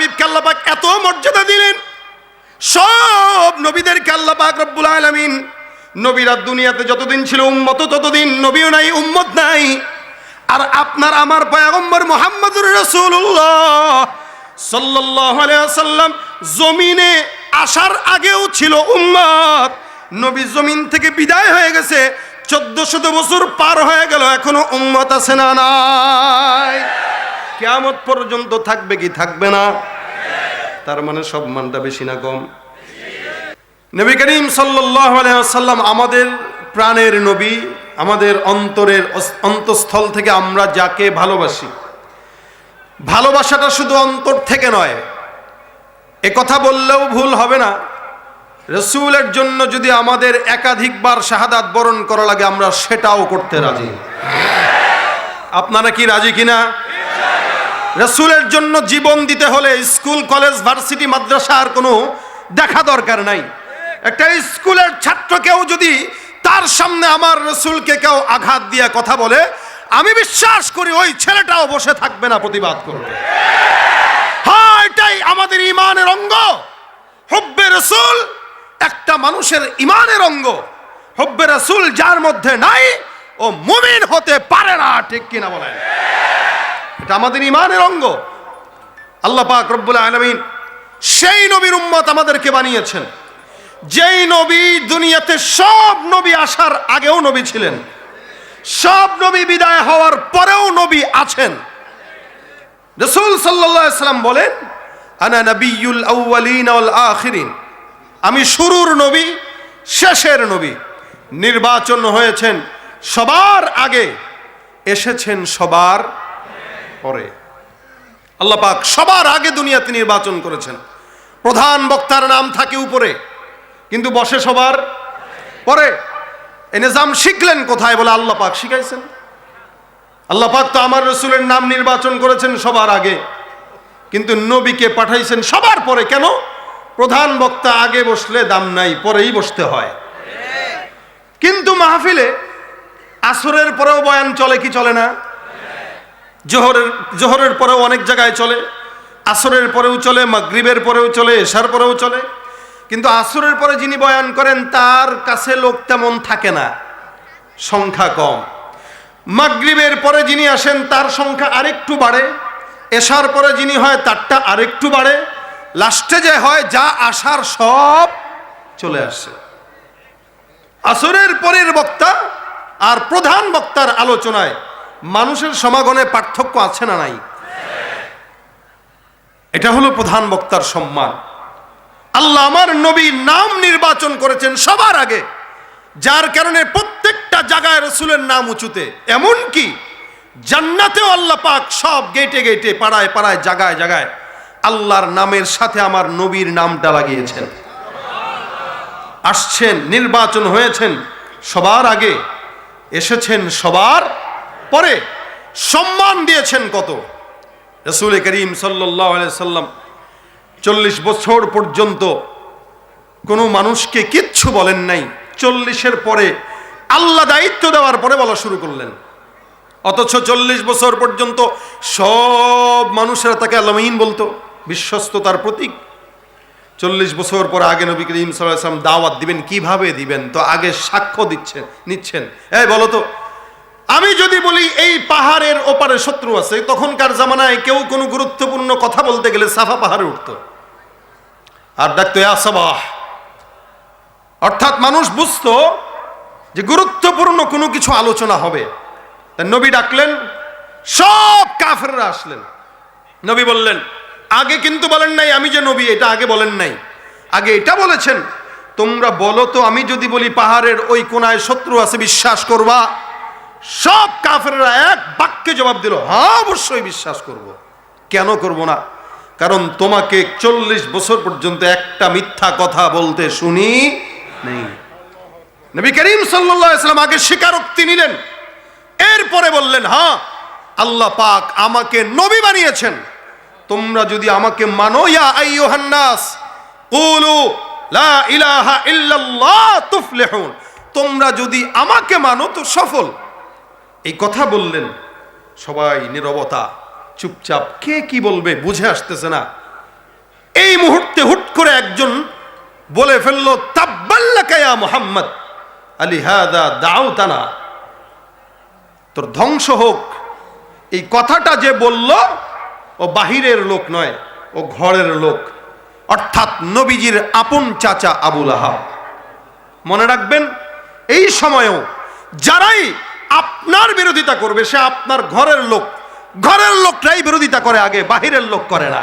হাবিবকে আল্লাহ পাক এত মর্যাদা দিলেন। সব নবীদেরকে আল্লাহ পাক রব্বুল আলামিন। নবীরা দুনিয়াতে যতদিন ছিল উম্মত, ততদিন নবীও নাই, উম্মত নাই। আর আপনার আমার পয়গম্বর মোহাম্মদুর রাসূলুল্লাহ সাল্লাল্লাহু আলাইহি জমিনে আসার আগেও ছিল উম্মত। নবী জমিন থেকে বিদায় হয়ে গেছে চোদ্দ শত বছর পার হয়ে গেল, এখনও উম্মত আছে না নাই? কেয়ামত পর্যন্ত থাকবে কি থাকবে না? তার মানে সব মানটা বেশি না কম? নবী করিম ওয়াসাল্লাম আমাদের প্রাণের নবী, আমাদের অন্তরের অন্তঃস্থল থেকে আমরা যাকে ভালোবাসি। ভালোবাসাটা শুধু অন্তর থেকে নয়, এ কথা বললেও ভুল হবে না। রসুলের জন্য যদি আমাদের একাধিকবার শাহাদাত বরণ করা লাগে, আমরা সেটাও করতে রাজি। আপনারা কি রাজি কিনা? রসুলের জন্য জীবন দিতে হলে স্কুল, কলেজ, ভার্সিটি মাদ্রাসার কোনো দেখা দরকার নাই। একটা স্কুলের ছাত্রকেও যদি তার সামনে আমার রসুলকে কেউ আঘাত দিয়ে কথা বলে, আমি বিশ্বাস করি ওই ছেলেটাও বসে থাকবে না প্রতিবাদ করবে। হ্যাঁ এটাই আমাদের ইমানের অঙ্গ। হব্বে রসুল একটা মানুষের ইমানের অঙ্গ। হব্বে রসুল যার মধ্যে নাই, ও মুমিন হতে পারে না, ঠিক কিনা বলেন? এটা আমাদের ইমানের অঙ্গ। আল্লাহ পাক রব্বুল আলমিন সেই নবীর উম্মত আমাদেরকে বানিয়েছেন। যেই নবী দুনিয়াতে সব নবী আসার আগেও নবী ছিলেন। সব নবী বিদায় হওয়ার পরেও নবী আছেন। রসুল সাল্লাম বলেন, আনা ওয়াল আখিরিন। আমি শুরুর নবী, শেষের নবী। নির্বাচন হয়েছেন সবার আগে। এসেছেন সবার পরে। আল্লাহ পাক সবার আগে দুনিয়াতে নির্বাচন করেছেন। প্রধান বক্তার নাম থাকে উপরে, কিন্তু বসে সবার পরে। এ নিজাম শিখলেন কোথায় বলে আল্লাহ পাক শিখাইছেন। আল্লাহ পাক তো আমার রসুলের নাম নির্বাচন করেছেন সবার আগে, কিন্তু নবীকে পাঠাইছেন সবার পরে। কেন? প্রধান বক্তা আগে বসলে দাম নাই, পরেই বসতে হয়। কিন্তু মাহফিলে আসরের পরেও বয়ান চলে কি চলে না? জোহরের জোহরের পরেও অনেক জায়গায় চলে, আসরের পরেও চলে, মাগরিবের পরেও চলে, এশার পরেও চলে। কিন্তু আসরের পরে যিনি বয়ান করেন, তার কাছে লোক তেমন থাকে না, সংখ্যা কম। মাগরিবের পরে যিনি আসেন, তার সংখ্যা আরেকটু বাড়ে, এশার পরে যিনি হয়, তারটা আরেকটু বাড়ে। লাস্টে যে হয়, যা আসার সব চলে আসে। আসরের পরের বক্তা আর প্রধান বক্তার আলোচনায় মানুষের সমাগমে পার্থক্য আছে না নাই? এটা হলো প্রধান বক্তার সম্মান। আল্লাহ আমার নবী নাম নির্বাচন করেছেন সবার আগে, যার কারণে প্রত্যেকটা জায়গায় রসুলের নাম উঁচুতে। এমন কি? জান্নাতেও আল্লাহ পাক সব গেটে গেটে পাড়ায় পাড়ায়, জায়গায় জায়গায় আল্লাহর নামের সাথে আমার নবীর নামটা লাগিয়েছেন। আসছেন, নির্বাচন হয়েছেন, সবার আগে এসেছেন সবার পরে সম্মান দিয়েছেন কত? রসুল করিম সাল্লাম চল্লিশ বছর পর্যন্ত কোনো মানুষকে কিচ্ছু বলেন নাই। চল্লিশের পরে আল্লাহ দায়িত্ব দেওয়ার পরে বলা শুরু করলেন। অথচ চল্লিশ বছর পর্যন্ত সব মানুষেরা তাকে আলমিন বলতো, বিশ্বস্ততার প্রতীক। চল্লিশ বছর পর আগে নবী করিম সাল্লাম দাওয়াত দিবেন, কীভাবে দিবেন? তো আগে সাক্ষ্য দিচ্ছেন, নিচ্ছেন। এই বলো তো আমি যদি বলি এই পাহাড়ের ওপারে শত্রু আছে, তখনকার জামানায় কেউ কোনো গুরুত্বপূর্ণ কথা বলতে গেলে সাফা পাহাড়ে উঠত। আর ডাকতো ইয়াসাবাহ অর্থাৎ মানুষ বুঝতো যে গুরুত্বপূর্ণ কোনো কিছু আলোচনা হবে। তা নবী ডাকলেন, সব কাফেররা আসলেন। নবী বললেন, আগে কিন্তু বলেন নাই, আমি যে নবী, এটা আগে বলেন নাই। আগে এটা বলেছেন, তোমরা বলো তো, আমি যদি বলি পাহাড়ের ওই কোনায় শত্রু আছে, বিশ্বাস করবা? সব কাফেররা এক বাক্যে জবাব দিল হ্যাঁ অবশ্যই বিশ্বাস করব। কেন করব না? কারণ তোমাকে চল্লিশ বছর পর্যন্ত একটা মিথ্যা কথা বলতে শুনি নেই। নবী করিম সাল্লাম আগে স্বীকারোক্তি নিলেন। এরপরে বললেন হ্যাঁ আল্লাহ পাক আমাকে নবী বানিয়েছেন। তোমরা যদি আমাকে মানো, ইয়া লা ইলাহা তোমরা যদি আমাকে মানো তো সফল। এই কথা বললেন সবাই নীরবতা, চুপচাপ, কে কি বলবে বুঝে আসতেছে না। এই মুহূর্তে হুট করে একজন বলে ফেলল তাব্বাল্লাকায়া মোহাম্মদ, আলী হাদা দাও তানা তোর ধ্বংস হোক। এই কথাটা যে বলল, ও বাহিরের লোক নয়, ও ঘরের লোক। অর্থাৎ নবীজির আপন চাচা আবুল আহাব। মনে রাখবেন, এই সময়েও যারাই আপনার বিরোধিতা করবে, সে আপনার ঘরের লোক। ঘরের লোকটাই বিরোধিতা করে, আগে বাহিরের লোক করে না।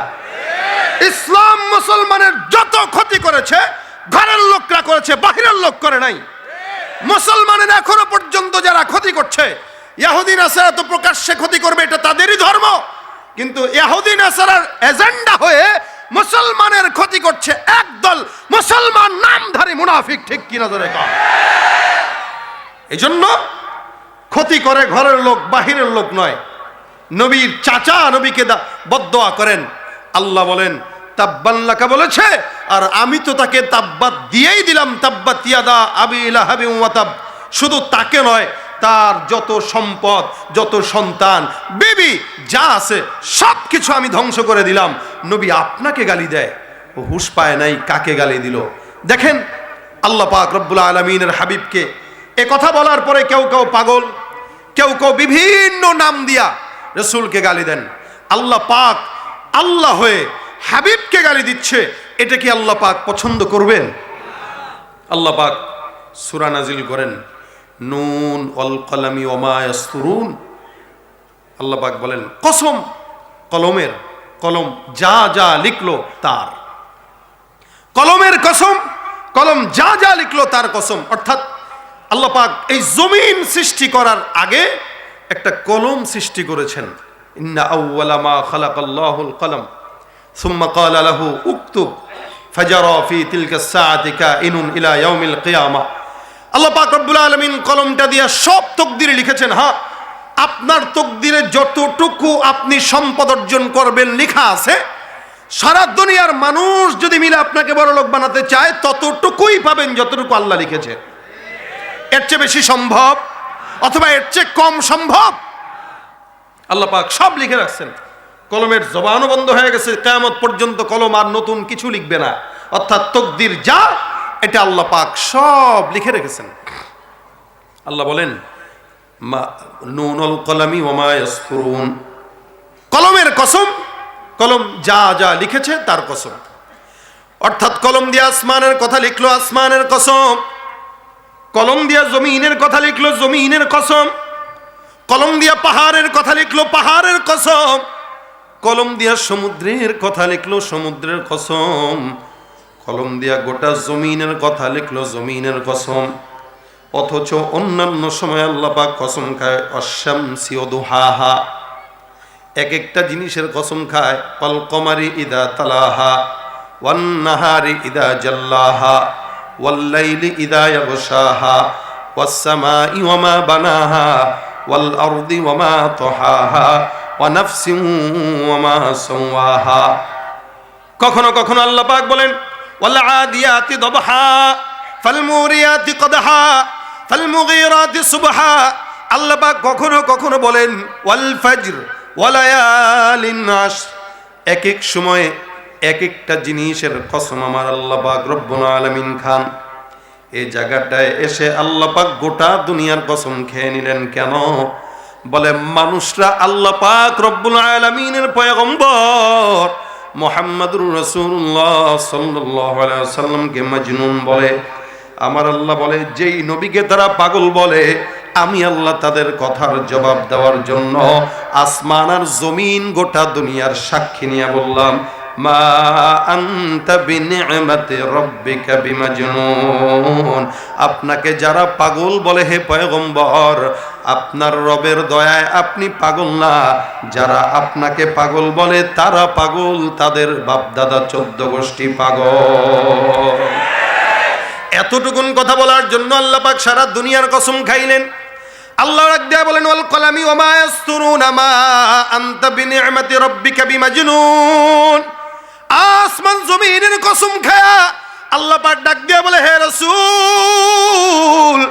ইসলাম মুসলমানের যত ক্ষতি করেছে, ঘরের লোকরা করেছে, বাহিরের লোক করে নাই। মুসলমানের এখনও পর্যন্ত যারা ক্ষতি করছে, ইয়াহুদি, নাসারা তো প্রকাশ্যে ক্ষতি করবে, এটা তাদেরই ধর্ম। কিন্তু ইয়াহুদি, নাসারার এজেন্ডা হয়ে মুসলমানের ক্ষতি করছে একদল মুসলমান নামধারী মুনাফিক, ঠিক কিনা ধরে এই জন্য ক্ষতি করে ঘরের লোক, বাহিরের লোক নয়। নবীর চাচা নবীকে বদদোয়া করেন। আল্লাহ বলেন তাব্বাল্লাকা বলেছে, আর আমি তো তাকে তাব্বাত দিয়েই দিলাম, তাব্বাত ইয়াদা আবি লাহাবি ওয়াতাব শুধু তাকে নয়, তার যত সম্পদ, যত সন্তান, বেবি, যা আছে সব কিছু আমি ধ্বংস করে দিলাম। নবী আপনাকে গালি দেয় হুশ পায় নাই কাকে গালি দিল। দেখেন, আল্লাহ পাক রব্বুল আলমিনের হাবিবকে এ কথা বলার পরে কেউ কেউ পাগল, কেউ কেউ বিভিন্ন নাম দিয়া রসুলকে গালি দেন। আল্লাহ পাক আল্লাহ হয়ে হাবিবকে গালি দিচ্ছে, এটা কি আল্লাহ পাক পছন্দ করবেন? আল্লাহ পাক সুরা নাজিল করেন, নুন অল কলামি ওমায়াস্তুরুন আল্লাহ পাক বলেন, কসম কলমের, কলম যা যা লিখলো তার। কলমের কসম, কলম যা যা লিখলো তার কসম, অর্থাৎ আল্লাহ পাক এই জমিন সৃষ্টি করার আগে একটা কলম সৃষ্টি করেছেন। ইন্না আউওয়ালা মা খালাকাল্লাহুল কলম। সুম্মা ক্বালা লাহু, উকতুব, ফাজারা ফি তিলকা সাআতি কাইনুন ইলা ইয়াউমিল কিয়ামা। আল্লাহ পাক রব্বুল আলামিন কলমটা দিয়ে সব তকদিরে লিখেছেন হ্যাঁ আপনার তকদিরে যতটুকু আপনি সম্পদ অর্জন করবেন লেখা আছে, সারা দুনিয়ার মানুষ যদি মিলে আপনাকে বড় লোক বানাতে চায়, ততটুকুই পাবেন যতটুকু আল্লাহ লিখেছে। এর চেয়ে বেশি সম্ভব? অথবা এর চেয়ে কম সম্ভব? আল্লাহ পাক সব লিখে রাখছেন। কলমের জবানও বন্ধ হয়ে গেছে, কেয়ামত পর্যন্ত কলম আর নতুন কিছু লিখবে না। অর্থাৎ তকদির যা, এটা আল্লাহ পাক সব লিখে রেখেছেন। আল্লাহ বলেন কলমের কসম, কলম যা যা লিখেছে তার কসম। অর্থাৎ কলম দিয়ে আসমানের কথা লিখলো, আসমানের কসম। কলম দিয়া জমিনের কথা লিখলো জমিনের কসম। কলম দিয়া পাহাড়ের কথা লিখলো পাহাড়ের কসম। কলম দিয়া সমুদ্রের কথা লিখলো সমুদ্রের কসম। কলম দিয়া গোটা জমিনের কথা লিখলো জমিনের কসম। অথচ অন্যান্য সময় আল্লাপাক কসম খায় অশ্যামসি দুহাহা এক একটা জিনিসের কসম খায় কলকমারি ইদা তালাহা ওয়ান্নাহারি ইদা জাল্লাহা। ওয়াল্লাইলি ইদা ইয়াগশাহা, ওয়াস-সামাই ওয়া মা বানাহা ওয়াল আরদি ওয়া মা কখনো কখনো আল্লাহ পাক বলেন ওয়াল আদিয়াতি দবহা ফাল মুরিয়াতি কদহা ফাল মুগিরাতি সুবহা। আল্লাহ পাক কখনো কখনো বলেন ওয়াল ফজর ওয়া আশ এক এক সময়ে এক একটা জিনিসের কসম আমার আল্লাহ পাক রব্বুল আলামিন খান। এই জায়গাটায় এসে আল্লাহ পাক গোটা দুনিয়ার কসম খেয়ে নিলেন কেন? বলে, মানুষরা আল্লাহ পাক রব্বুল আলামিনের পয়গম্বর মোহাম্মদুর রসুল্লাহ সাল্লাহ সাল্লামকে মজনুন বলে। আমার আল্লাহ বলে, যেই নবীকে তারা পাগল বলে, আমি আল্লাহ তাদের কথার জবাব দেওয়ার জন্য আসমান আর জমিন গোটা দুনিয়ার সাক্ষী নিয়ে বললাম। মা আনতা বিনিআমাতি রাব্বিকা বিমাজনুন। আপনাকে যারা পাগল বলে হে পয়গম্বর, আপনার রবের দয়ায় আপনি পাগল না। যারা আপনাকে পাগল বলে তারা পাগল, তাদের বাপদাদা চোদ্দ গোষ্ঠী পাগল। এতটুকুন কথা বলার জন্য আল্লাহ পাক সারা দুনিয়ার কসম খাইলেন। আল্লাহ রাখ দেয়া বলেন, ওয়াল কলামি ওমা ইয়াসতুরুন মা আনতা বিনিআমাতি রাব্বিকা বিমাজনুন। আসমান জমিনের কসম খায়া আল্লাহ পাক ডাক দিয়া বলে, হে রাসূল,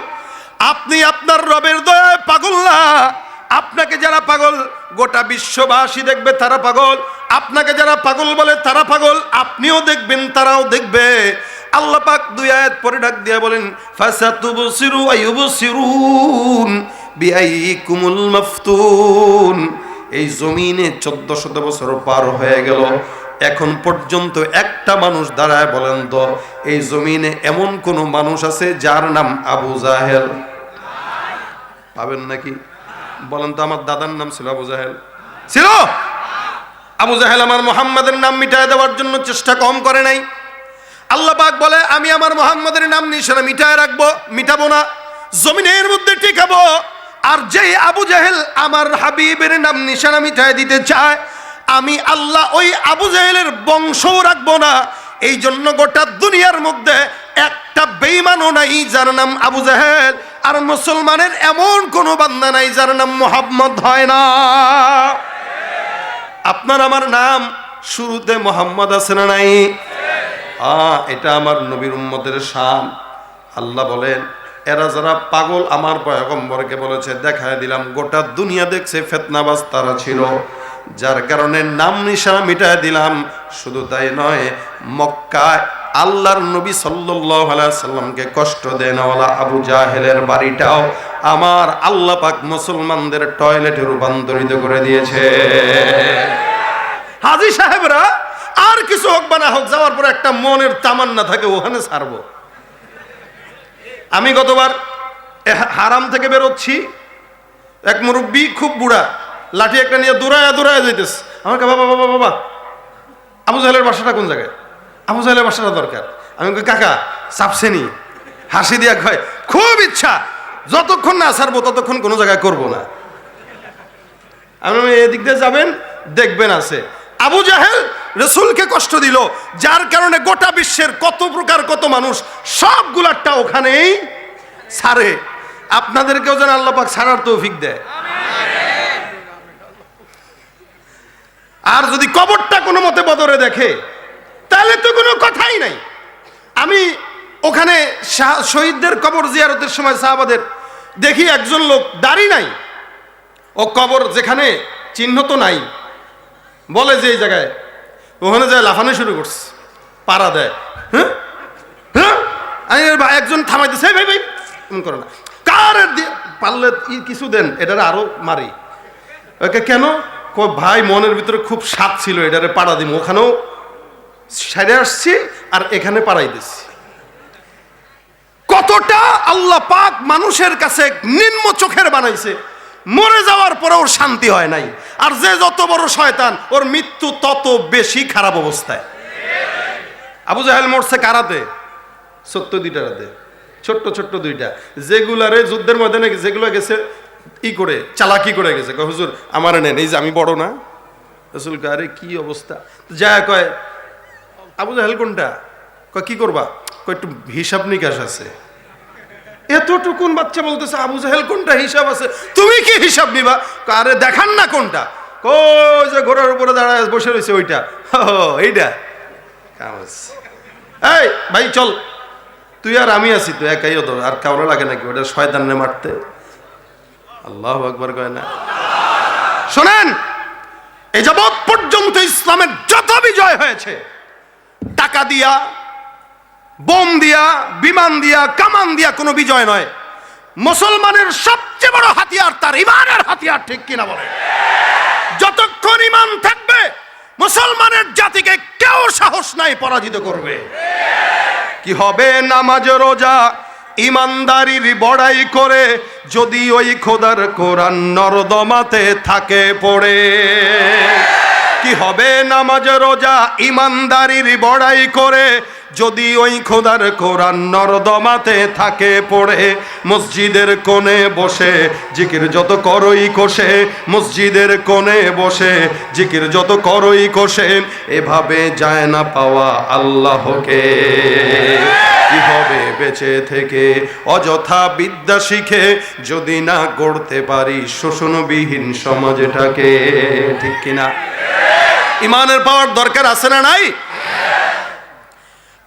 আপনি আপনার রবের দয়ায় পাগল না? আপনাকে যারা পাগল, গোটা বিশ্ববাসী দেখবে তারা পাগল। আপনাকে যারা পাগল বলে তারা পাগল, আপনিও দেখবেন, তারাও দেখবে। আল্লাহ পাক দুই আয়াত পরে ডাক দিয়া বলেন, ফাসাতুবসিরু আইয়ুবসিরুন বিআইকুমুল মাফতুন। এই জমিনে চোদ্দ শত বছর পার হয়ে গেল। এখন পর্যন্ত একটা মানুষ দাঁড়ায় বলেন তো, এই জমিনে এমন কোন মানুষ আছে যার নাম আবু জাহেল? পাবেন নাকি? বলেন তো আমার দাদার নাম ছিল আবু জাহেল। ছিল? আবু জাহেল আমার মোহাম্মদের নাম মিটায় দেওয়ার জন্য চেষ্টা কম করে নাই। আল্লাহ পাক বলে, আমি আমার মোহাম্মদের নাম নিশানা মিটায় রাখব, মিটাবো না, জমিনের মধ্যে টিকাবো। আর যেই আবু জাহেল আমার হাবিবের নাম নিশানা মিটায় দিতে চায় আমি আল্লাহ ওই আবু জাহেলের বংশও রাখব না। এই জন্য গোটা দুনিয়ার মধ্যে একটা বেইমানও নাই, যার নাম আবু জাহেল। আর মুসলমানের এমন কোনো বান্দা নাই, যার নাম মোহাম্মদ হয় না। আপনার আমার নাম শুরুতে মোহাম্মদ আছে না নাই? আ এটা আমার নবীর উম্মতের শান। আল্লাহ বলেন, এরা যারা পাগল, আমার পয়গম্বরকে বলেছে, দেখায় দিলাম, গোটা দুনিয়া দেখছে, ফেতনাবাজ তারা ছিল। যার কারণে নাম নিশানা মিটায় দিলাম। শুধু তাই নয়, মক্কায় আল্লাহর নবী আলাইহি সাল্লামকে কষ্ট দেন ওয়ালা আবু জাহেলের বাড়িটাও আমার আল্লাহ পাক মুসলমানদের টয়লেটে রূপান্তরিত করে দিয়েছে। হাজি সাহেবরা, আর কিছু হোক বা না হোক, যাওয়ার পর একটা মনের তামান্না থাকে, ওখানে ছাড়বো। আমি গতবার হারাম থেকে বেরোচ্ছি। এক মুরব্বী খুব বুড়া লাঠি একটা নিয়ে দৌড়ায় দৌড়ায় যাইতেছে। আমাকে বাবা বাবা বাবা আবু জাহেলের বাসাটা কোন জায়গায়? আবু জাহেলের বাসাটা দরকার। আমি কাকা চাপসেনি হাসি দিয়া কয়, খুব ইচ্ছা। যতক্ষণ না ছাড়বো, ততক্ষণ কোনো জায়গায় করব না। আমি এদিক দিয়ে যাবেন, দেখবেন আছে। আবু জাহেল রসুলকে কষ্ট দিল, যার কারণে গোটা বিশ্বের কত প্রকার কত মানুষ সবগুলারটা ওখানেই ছাড়ে। আপনাদেরকেও যেন আল্লাহ পাক ছাড়ার তৌফিক দেয়। আর যদি কবরটা কোনো মতে বদরে দেখে, তাহলে তো কোনো কথাই নাই। আমি ওখানে শাহ- শহীদদের কবর জিয়ারতের সময় সাহাবাদের দেখি একজন লোক দাড়ি নাই। ও কবর যেখানে চিহ্ন তো নাই। বলে যে এই জায়গায়, ওখানে যায় লাফানো শুরু করছে। পাড়া দেয়। হ্যাঁ? হ্যাঁ? আমি একজন থামাই দিছে ভাই ভাই এমন করে না। কার পারলে কিছু দেন, এটারে আরও মারি। ওকে, কেন? ভাই, মনের ভিতরে খুব স্বাদ ছিল, এটারে পাড়া দিব ওখানেও সেরে আসছি আর এখানে পাড়াই দিচ্ছি কতটা আল্লাহ পাক মানুষের কাছে নিম্ন চোখের বানাইছে। মরে যাওয়ার পরে ওর শান্তি হয় নাই। আর যে যত বড় শয়তান, ওর মৃত্যু তত বেশি খারাপ অবস্থায়। আবু জাহেল মরছে কারাতে সত্য দুইটা রাতে ছোট্ট ছোট্ট দুইটা। যেগুলারে যুদ্ধের ময়দানে যেগুলো গেছে ই করে চালাকি করে গেছে। কয় হুজুর আমার নেন এই যে আমি বড় না? রসুল কয়, আরে কি অবস্থা? যা কয় আবু জাহেল কোনটা? কয় কি করবা? কয় একটু হিসাব নিকাশ আছে। এতটুকুন বাচ্চা বলতেছে আবু জাহেল কোনটা? হিসাব আছে। তুমি কি হিসাব নিবা? আরে দেখান না কোনটা। কই যে ঘোড়ার উপরে দাঁড়ায় বসে রয়েছে ওইটা। এইটা। এই ভাই চল। তুই আর আমি আছি তো একাই তো আর কাউরে লাগে নাকি? ওটা শয়তানে মারতে। আল্লাহ আকবর কয় না। শোনেন, এ যাবৎ পর্যন্ত ইসলামের যত বিজয় হয়েছে, টাকা দিয়া, বোম দিয়া, বিমান দিয়া, কামান দিয়া কোনো বিজয় নয়। মুসলমানের সবচেয়ে বড় হাতিয়ার তার ইমানের হাতিয়ার ঠিক কিনা বলে। যতক্ষণ ইমান থাকবে, মুসলমানের জাতিকে কেউ সাহস নাই পরাজিত করবে। কি হবে নামাজ, রোজা ইমানদারির বড়াই করে যদি ওই খোদার কোরআন নরদমাতে থাকে পড়ে। কি হবে নামাজ, রোজা? ইমানদারির বড়াই করে যদি ওই খোদার কোরআন নরদমাতে থাকে, পড়ে, মসজিদের কোণে বসে, জিকির যত করই কোষে, মসজিদের কোণে বসে, জিকির যত করই কোষে, এভাবে যায় না পাওয়া আল্লাহকে। কি হবে বেঁচে থেকে? অযথা বিদ্যা শিখে যদি না গড়তে পারি শোষণবিহীন সমাজটাকে, ঠিক কিনা? ইমানের পাওয়ার দরকার আছে না নাই?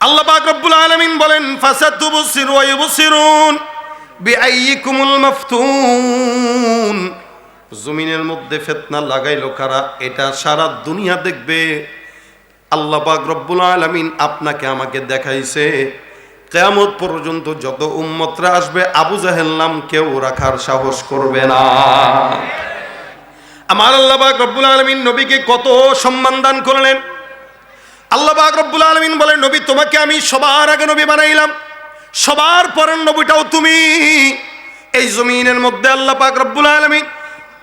আল্লাহ পাক রব্বুল আলামিন বলেন, ফাসাতুবসিরু ওয়া ইউবসিরুন বিআইয়িকুমুল মাফতুন। জমিনের মধ্যে ফেতনা লাগাইলো কারা? এটা সারা দুনিয়া দেখবে। আল্লাহ পাক রব্বুল আলামিন আপনাকে আমাকে দেখাইছে, কেয়ামত পর্যন্ত যত উম্মতরা আসবে, আবু জাহেল নাম কেউ রাখার সাহস করবে না। আমার আল্লাহ পাক রব্বুল আলামিন নবীকে কত সম্মান দান করলেন। আল্লাহ পাক রব্বুল আলামিন বলেন, নবী, তোমাকে আমি সবার আগে নবী বানাইলাম। সবার পরের নবীটাও তুমি। এই জমিনের মধ্যে আল্লাহ রব্বুল আলামিন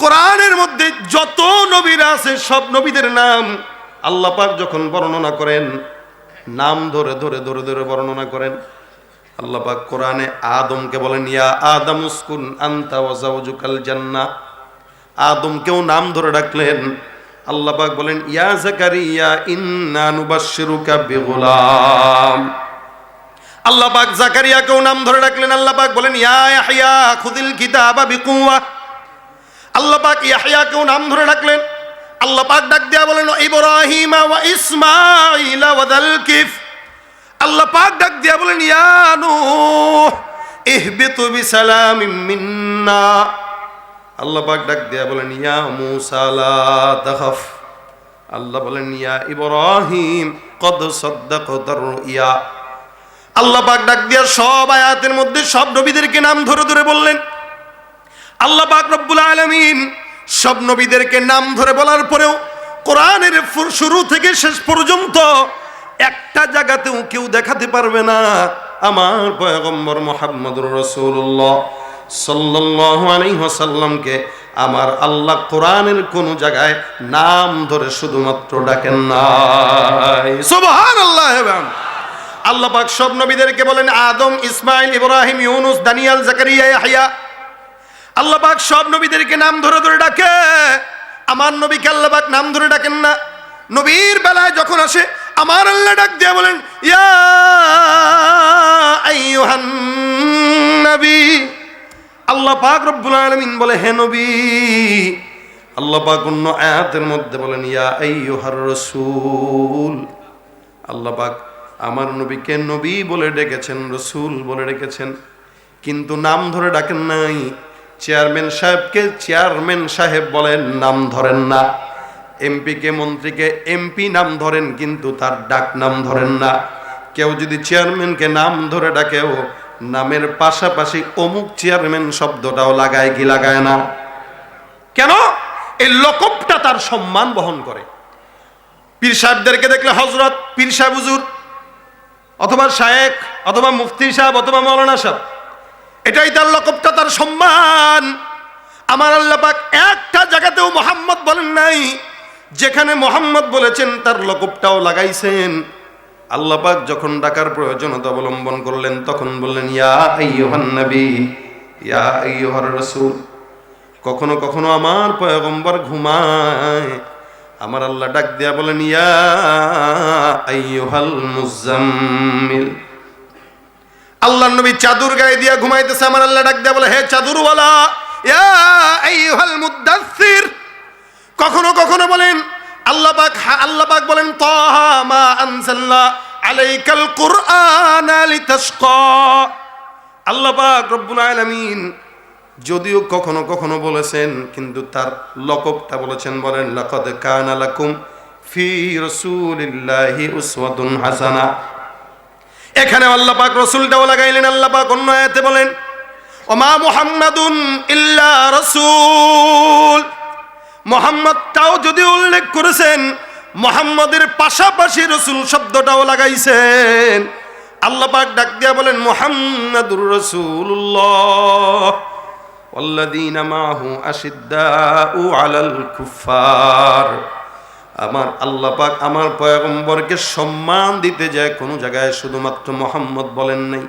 কোরআনের মধ্যে যত নবীরা আছে, সব নবীদের নাম আল্লাহ পাক যখন বর্ণনা করেন, নাম ধরে ধরে ধরে ধরে বর্ণনা করেন, আল্লাহ পাক কোরআনে আদমকে বলেন, ইয়া আদম উসকুন আনতা ওয়া জাওজুকাল জান্নাহ। আদমকেও নাম ধরে ডাকলেন আল্লাহ পাক বলেন, ইয়া জাকারিয়া, ইন্না নুবাশশিরুকা বিগুলাম। আল্লাহ পাক জাকারিয়াকেও নাম ধরে ডাকলেন। আল্লাহ পাক বলেন, ইয়া ইয়াহইয়া খুদিল কিতাবা বিকুওয়া। আল্লাহ পাক ইয়াহইয়াকেও নাম ধরে ডাকলেন। আল্লাহ পাক ডাক দিয়া বলেন ইব্রাহিম ওয়া ইসমাঈল ওয়া দালকিফ আল্লাহ পাক ডাক দিয়া বলেন, ইয়া নূহ, ইহবিতু বিসালামিন মিন্না। আল্লাহ পাক ডাক দিয়া বলেন, ইয়া মুসা লা তাখাফ। আল্লাহ বলেন, ইয়া ইব্রাহিম, কদ সাদ্দাকতার রুইয়া। আল্লাহ পাক ডাক দিয়া সব আয়াতের মধ্যে সব নবীদেরকে নাম ধরে ধরে বললেন। আল্লাহ পাক রব্বুল আলমিন সব নবীদেরকে নাম ধরে বলার পরেও কোরআনের শুরু থেকে শেষ পর্যন্ত একটা জায়গাতেও কেউ দেখাতে পারবে না, আমার পয়গম্বর মোহাম্মদুর রসুল্লাহ সাল্লাল্লাহু আলাইহি আমার আল্লাহ কোরআনের কোন জায়গায় নাম ধরে শুধুমাত্র ডাকেন নাই। সুবহানাল্লাহ আল্লাহ পাক সব নবীদেরকে বলেন, আদম, ইসমাইল, ইব্রাহিম, ইউনুস, দানিয়াল, জাকারিয়া ইয়াহইয়া আল্লাহ পাক সব নবীদেরকে নাম ধরে ধরে ডাকে। আমার নবীকে আল্লাহ পাক নাম ধরে ডাকেন না। নবীর বেলায় যখন আসে, আমার আল্লাহ ডাক দিয়ে বলেন, ইয়া আইয়ুহান নবী। আল্লাহ পাক রব্বুল আলামিন বলে, হে নবী, আল্লাহ পাক অন্য আয়াতের মধ্যে বলেন, ইয়া আইয়ুহার রাসূল। আল্লাহ পাক আমার নবীকে নবী বলে ডেকেছেন, রসুল বলে ডেকেছেন। কিন্তু নাম ধরে ডাকেন নাই। চেয়ারম্যান সাহেবকে চেয়ারম্যান সাহেব বলেন, নাম ধরেন না। এমপিকে, মন্ত্রীকে এমপি নাম ধরেন, কিন্তু তার ডাক নাম ধরেন না। কেউ যদি চেয়ারম্যানকে নাম ধরে ডাকেও নামের পাশাপাশি অমুক চেয়ারম্যান শব্দটাও লাগায় কি লাগায় না? কেন? এই লকবটা তার সম্মান বহন করে। পীর সাহেবদেরকে দেখলে হজরত পীর সাহেব হুজুর, অথবা শায়েক অথবা মুফতি সাহেব, অথবা মৌলানা সাহেব, এটাই তার লকবটা তার সম্মান। আমার আল্লাহ পাক একটা জায়গাতেও মোহাম্মদ বলেন নাই, যেখানে মোহাম্মদ বলেছেন তার লকবটাও লাগাইছেন। আল্লাহ পাক যখন ডাকার প্রয়োজনতা অবলম্বন করলেন, তখন বললেন, ইয়া ইয়া কখনো কখনো আমার পয়গম্বর ঘুমায়। আমার আল্লাহ ডাক দিয়া বলেন ইয়া আইয়ুহাল নবী চাদর গায়ে দিয়া ঘুমাইতেছে, আমার আল্লাহ ডাক দিয়া বলে, হে চাদরওয়ালা, ইয়া কখনো কখনো বলেন আল্লাহ পাক হা- আল্লাহ পাক বলেন, তাহা মা আনজালনা আলাইকাল কুরআন লিতাশকা। আল্লাহ পাক রব্বুল আলামিন যদিও কখনো কখনো বলেছেন, কিন্তু তার লকবটা বলেছেন, বলেন, লাকাদ কানা লাকুম ফি রাসূলিল্লাহি উসওয়াতুন হাসানা। এখানে আল্লাহ পাক রসুলটাও লাগাইলেন, আল্লাহ পাক অন্য আয়াতে বলেন, ওমা মুহাম্মাদুন ইল্লা রাসূল। মোহাম্মদটাও যদি উল্লেখ করেছেন মোহাম্মদের পাশাপাশি রসুল শব্দটাও লাগাইছেন আল্লাহ পাক ডাক দিয়া বলেন মোহাম্মদুর রসুল্লাহ والذين معه أشداء على الكفار আমার আল্লাহ পাক আমার পয়গম্বরকে সম্মান দিতে যায় কোনো জায়গায় শুধুমাত্র মোহাম্মদ বলেন নাই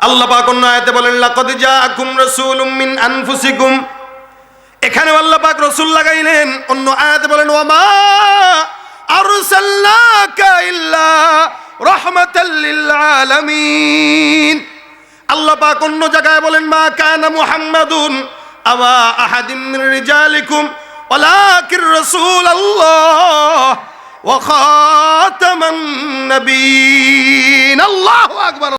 আল্লাহ পাক অন্য আয়াতে বলেন লাকাদ জাআকুম রাসূলুম মিন আনফুসিকুম এখানে আল্লাহ পাক রাসূল লাগাইলেন। অন্য আয়াতে বলেন, ওয়ামা আরসালনাকা ইল্লা রাহমাতাল লিল আলামিন। আল্লাহ পাক অন্য জায়গায় বলেন, মা কানা মুহাম্মাদুন আওয়া আহাদিম মিন রিজালিকুম, ওয়ালাকিন রাসূলুল্লাহ ওয়া খাতামান নবিয়্যিন। আল্লাহু আকবার।